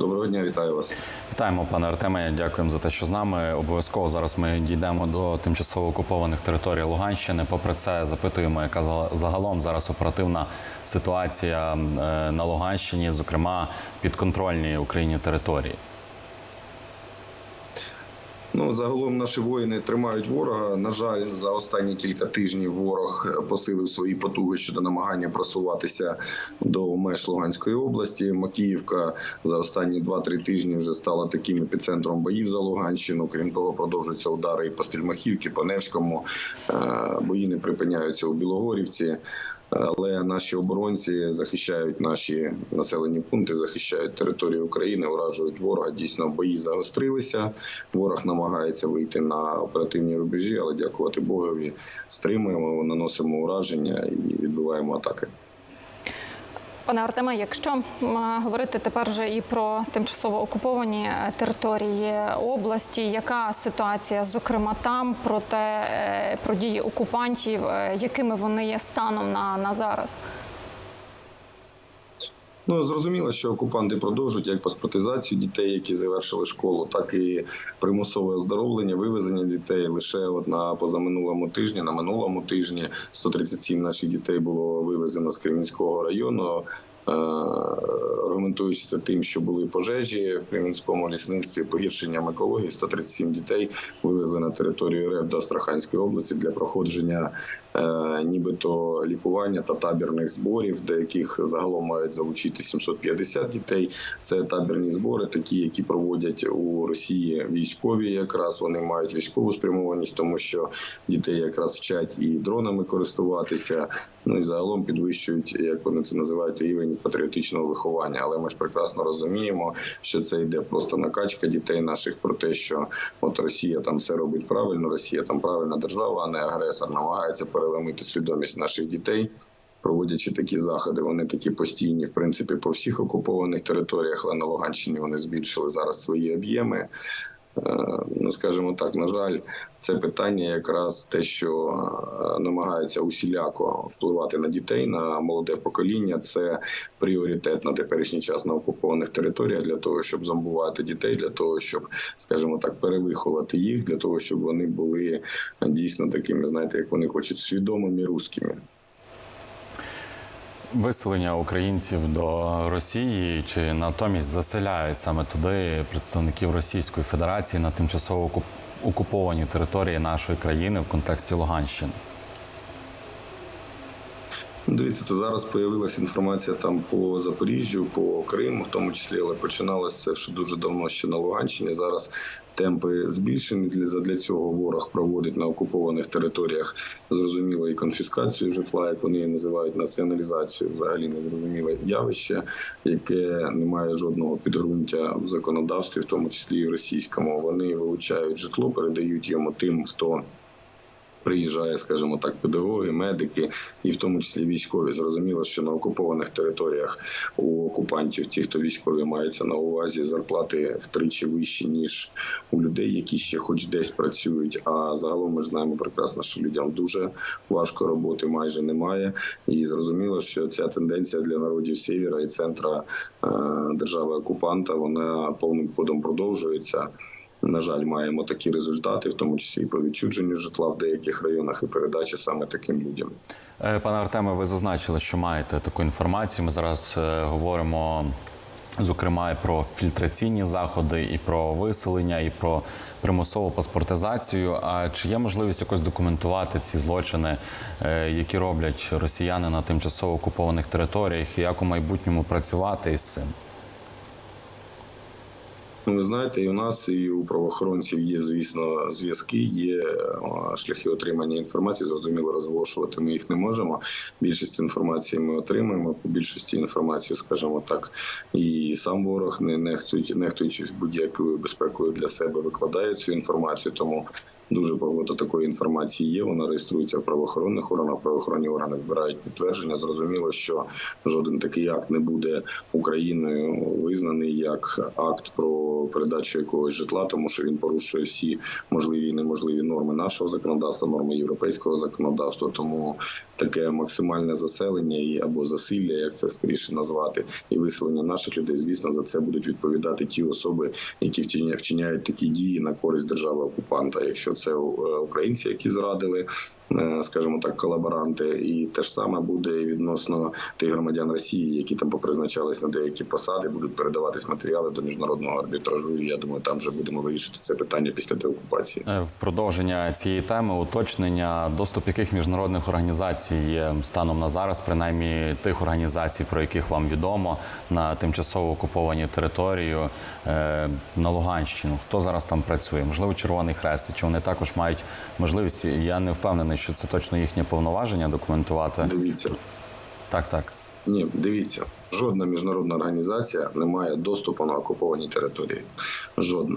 Доброго дня, вітаю вас. Вітаємо, пане Артеме. Дякуємо за те, що з нами. Обов'язково зараз ми дійдемо до тимчасово окупованих територій Луганщини. Попри це, запитуємо, яка за- загалом зараз оперативна ситуація е, на Луганщині, зокрема підконтрольні Україні території. Ну загалом наші воїни тримають ворога. На жаль, за останні кілька тижнів ворог посилив свої потуги щодо намагання просуватися до меж Луганської області. Макіївка за останні 2-3 тижні вже стала таким епіцентром боїв за Луганщину. Крім того, продовжуються удари і по Стрільмахівці, по Невському. Е, Бої не припиняються у Білогорівці. Але наші оборонці захищають наші населені пункти, захищають територію України, уражують ворога. Дійсно, бої загострилися. Ворог намагається вийти на оперативні рубежі, але дякувати Богові, стримуємо, наносимо ураження і відбиваємо атаки. Пане Артеме, якщо говорити тепер вже і про тимчасово окуповані е, території області, яка ситуація, зокрема там, про те, е, про дії окупантів, е, якими вони є станом на, на зараз? Ну зрозуміло, що окупанти продовжують як паспортизацію дітей, які завершили школу, так і примусове оздоровлення, вивезення дітей. Лише от на позаминулому тижні, на минулому тижні 137 наших дітей було вивезено з Кремінського району. Е, тим, що були пожежі в Кремінському лісництві, погіршенням екології, 137 дітей вивезли на територію РФ до Астраханської області для проходження е, нібито лікування та табірних зборів, до яких загалом мають залучити 750 дітей. Це табірні збори, такі, які проводять у Росії військові. Якраз вони мають військову спрямованість, тому що дітей якраз вчать і дронами користуватися. Ну і загалом підвищують, як вони це називають, рівень патріотичного виховання. Але ми ж прекрасно розуміємо, що це йде просто накачка дітей наших про те, що от Росія там все робить правильно, Росія там правильна держава, а не агресор, намагається переломити свідомість наших дітей. Проводячи такі заходи, вони такі постійні, в принципі, по всіх окупованих територіях, але на Луганщині вони збільшили зараз свої об'єми. Е, Ну, скажімо так, на жаль, це питання якраз те, що е, намагається усіляко впливати на дітей, на молоде покоління. Це пріоритет на теперішній час на окупованих територіях для того, щоб зомбувати дітей, для того, щоб, скажімо так, перевиховати їх, для того, щоб вони були дійсно такими, знаєте, як вони хочуть, свідомими русскими. Виселення українців до Росії чи натомість заселяє саме туди представників Російської Федерації на тимчасово окуповані території нашої країни в контексті Луганщини. Дивіться, це зараз появилася інформація там по Запоріжжю, по Криму, в тому числі, але починалося це ще дуже давно ще на Луганщині. Зараз темпи збільшені. Для для цього ворог проводить на окупованих територіях зрозуміло і конфіскацію житла, як вони називають націоналізацію. Взагалі незрозуміле явище, яке не має жодного підґрунтя в законодавстві, в тому числі і в російському. Вони вилучають житло, передають йому тим, хто. Приїжджає, скажімо так, педагоги, медики, і в тому числі військові. Зрозуміло, що на окупованих територіях у окупантів, ті, хто військові, мається на увазі зарплати втричі вищі ніж у людей, які ще хоч десь працюють. А загалом ми ж знаємо прекрасно, що людям дуже важко роботи майже немає. І зрозуміло, що ця тенденція для народів севера і центра е, держави окупанта вона повним ходом продовжується. На жаль, маємо такі результати, в тому числі і по відчудженню житла в деяких районах і передачі саме таким людям. Е, Пане Артеме, ви зазначили, що маєте таку інформацію. Ми зараз е, говоримо зокрема і про фільтраційні заходи, і про виселення, і про примусову паспортизацію. А чи є можливість якось документувати ці злочини, е, які роблять росіяни на тимчасово окупованих територіях, і як у майбутньому працювати із цим? Ну, ви знаєте, і у нас, і у правоохоронців є, звісно, зв'язки, є е, шляхи отримання інформації. Зрозуміло, розголошувати ми їх не можемо. Більшість інформації ми отримуємо. По більшості інформації, скажімо так, і сам ворог не нехтуючи, нехтуючись будь-якою безпекою для себе, викладає цю інформацію. Тому дуже багато такої інформації є. Вона реєструється в правоохоронних органах. Правоохоронні органи збирають підтвердження. Зрозуміло, що жоден такий акт не буде Україною визнаний як акт про передачу якогось житла, тому що він порушує всі можливі і неможливі норми нашого законодавства, норми європейського законодавства. Тому таке максимальне заселення і або засилля, як це скоріше назвати, і виселення наших людей. Звісно, за це будуть відповідати ті особи, які вчиня- вчиняють такі дії на користь держави окупанта. Якщо це е, українці, які зрадили, скажімо так, колаборанти, і те ж саме буде відносно тих громадян Росії, які там попризначались на деякі посади, будуть передаватись матеріали до міжнародного арбітражу. І я думаю, там вже будемо вирішити це питання після деокупації. Е, В продовження цієї теми уточнення, доступ яких міжнародних організацій є станом на зараз, принаймні тих організацій, про яких вам відомо на тимчасово окупованій території е, на Луганщину. Хто зараз там працює? Можливо, Червоний Хрест, чи вони також мають можливість? Я не впевнений, що це точно їхнє повноваження документувати. Дивіться. Так, так. Ні, дивіться, жодна міжнародна організація не має доступу на окуповані території. Жодна.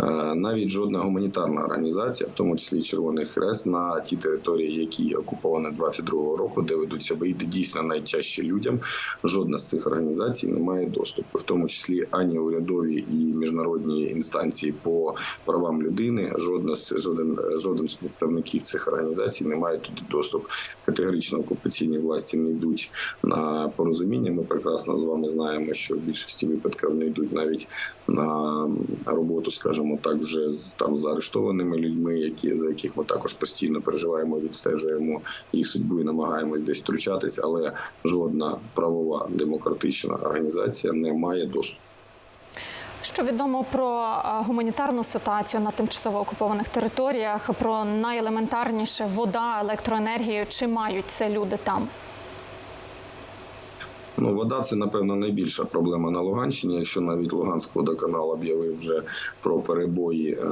Е, Навіть жодна гуманітарна організація, в тому числі Червоний Хрест, на ті території, які окуповані 22-го року, де ведуться бої, де дійсно найтяжче людям. Жодна з цих організацій не має доступу, в тому числі ані урядові і міжнародні інстанції по правам людини. Жодна з жоден жоден з представників цих організацій не має туди доступ. Категорично окупаційні власті не йдуть на порозуміння. Ми прекрасно з вами знаємо, що в більшості випадків не йдуть навіть на роботу, скажімо так, вже з там заарештованими людьми, які за яких ми також постійно переживаємо, відстежуємо їх судьбу і намагаємось десь втручатись, але жодна правова демократична організація не має доступу. Що відомо про е, гуманітарну ситуацію на тимчасово окупованих територіях, про найелементарніше вода, електроенергію, чи мають це люди там? Ну, вода це напевно найбільша проблема на Луганщині. Якщо навіть Луганськ водоканал об'явив вже про перебої е,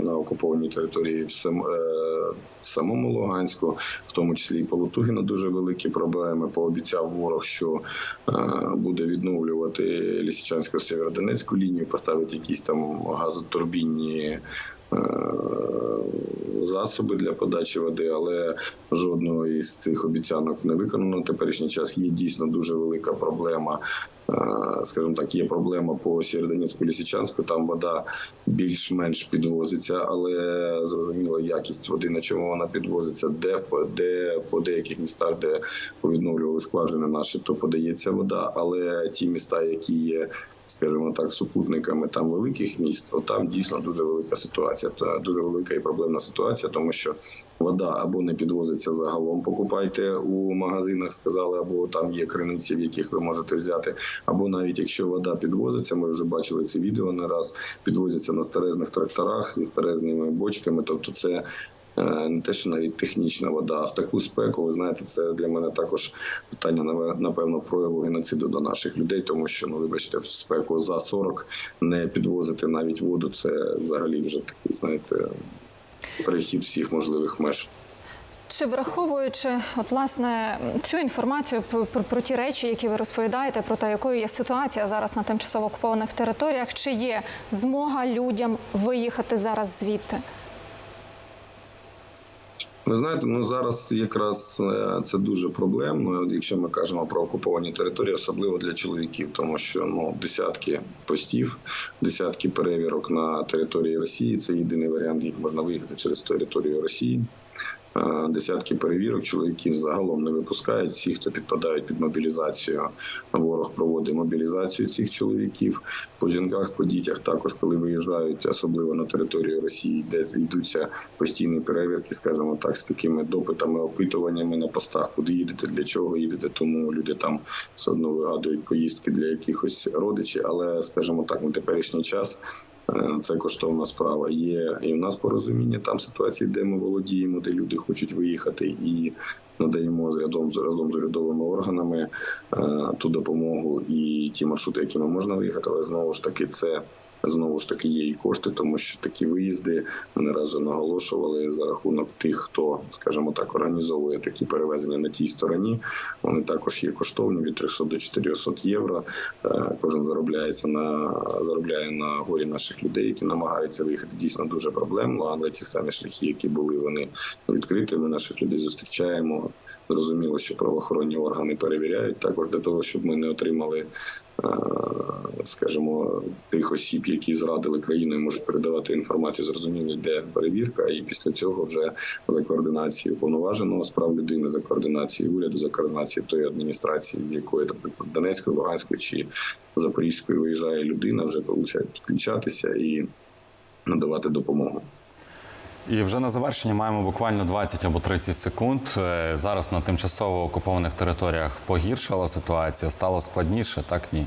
на окупованій території е, в самому Луганську, в тому числі і Полутугіна, дуже великі проблеми. Пообіцяв ворог, що е, буде відновлювати Лісичанську Сєвєродонецьку лінію, поставить якісь там газотурбінні. Е, Засоби для подачі води, але жодного із цих обіцянок не виконано. На теперішній час є дійсно дуже велика проблема. Е, Скажімо так, є проблема по Сєвєродонецьку Лісичанську. Там вода більш-менш підвозиться, але зрозуміло, якість води на чому вона підвозиться, де по де по деяких містах, де повідновлювали скважини наші, то подається вода. Але ті міста, які є скажімо так, супутниками там великих міст, от там дійсно дуже велика ситуація. Та дуже велика і проблемна ситуація, тому що вода або не підвозиться загалом. Покупайте у магазинах, сказали, або там є криниці, в яких ви можете взяти. Або навіть якщо вода підвозиться, ми вже бачили це відео не раз. Підвозяться на старезних тракторах зі старезними бочками. Тобто, це не те, що навіть технічна вода, а в таку спеку, ви знаєте, це для мене також питання напевно прояву геноциду до наших людей, тому що ну вибачте, в спеку за 40 не підвозити навіть воду. Це взагалі вже такий, знаєте, перехід всіх можливих меж. Чи враховуючи от власне цю інформацію про, про, про ті речі, які ви розповідаєте, про те, якою є ситуація зараз на тимчасово окупованих територіях, чи є змога людям виїхати зараз звідти? Ви знаєте, ну зараз якраз е, це дуже проблемно, якщо ми кажемо про окуповані території, особливо для чоловіків, тому що ну десятки постів, десятки перевірок на території Росії. Це єдиний варіант, як можна виїхати через територію Росії. Е, Десятки перевірок чоловіків загалом не випускають. Всі, хто підпадають під мобілізацію, ворог проводить мобілізацію цих чоловіків. По жінках, по дітях також, коли виїжджають, особливо на територію Росії, де йдуться постійні перевірки, скажімо так, з такими допитами, опитуваннями на постах, куди їдете, для чого їдете. Тому люди там все одно вигадують поїздки для якихось родичів. Але, скажімо так, на теперішній час. Е, Це коштовна справа. Є і в нас порозуміння там ситуації, де ми володіємо, де люди хочуть виїхати, і надаємо рядом з разом з урядовими органами е, ту допомогу і ті маршрути, якими можна виїхати. Але знову ж таки, це знову ж таки є і кошти, тому що такі виїзди ми не раз вже наголошували за рахунок тих, хто, скажімо так, організовує такі перевезення на тій стороні. Вони також є коштовні від 300 до 400 євро. Е, Кожен заробляється на заробляє на горі наших людей, які намагаються виїхати. Дійсно дуже проблемно, але ті самі шляхи, які були, вони відкриті. Ми наших людей зустрічаємо. Зрозуміло, що правоохоронні органи перевіряють також для того, щоб ми не отримали, е, скажімо, тих осіб, які зрадили країну і можуть передавати інформацію. Зрозуміло, йде перевірка, і після цього вже за координацією повноваженого з прав людини, за координацією уряду, за координацією тої адміністрації, з якої, наприклад, Донецької, Луганської чи Запорізької виїжджає людина, вже получають підключатися і надавати допомогу. І вже на завершення маємо буквально 20 або 30 секунд. Е, Зараз на тимчасово окупованих територіях погіршала ситуація, стало складніше, так ні.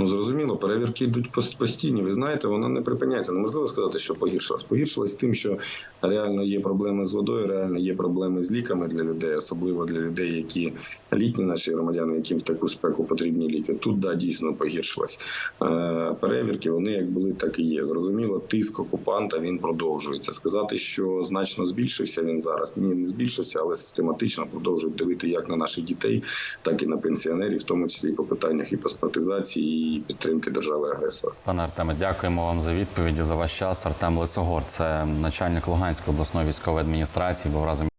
Ну зрозуміло, перевірки йдуть постійні. Ви знаєте, вона не припиняється. Неможливо сказати, що погіршилась. Погіршилась тим, що реально є проблеми з водою, реально є проблеми з ліками для людей, особливо для людей, які літні наші громадяни, яким в таку спеку потрібні ліки. Тут да дійсно погіршилась. Е, Перевірки вони як були, так і є. Зрозуміло, тиск окупанта він продовжується. Сказати, що значно збільшився він зараз. Ні, не збільшився, але систематично продовжують дивити як на наших дітей, так і на пенсіонерів, в тому числі і по питаннях і паспортизації, і підтримки держави агресора. Пане Артеме, дякуємо вам за відповіді за ваш час. Артем Лисогор, це начальник Луганської обласної військової адміністрації, був разом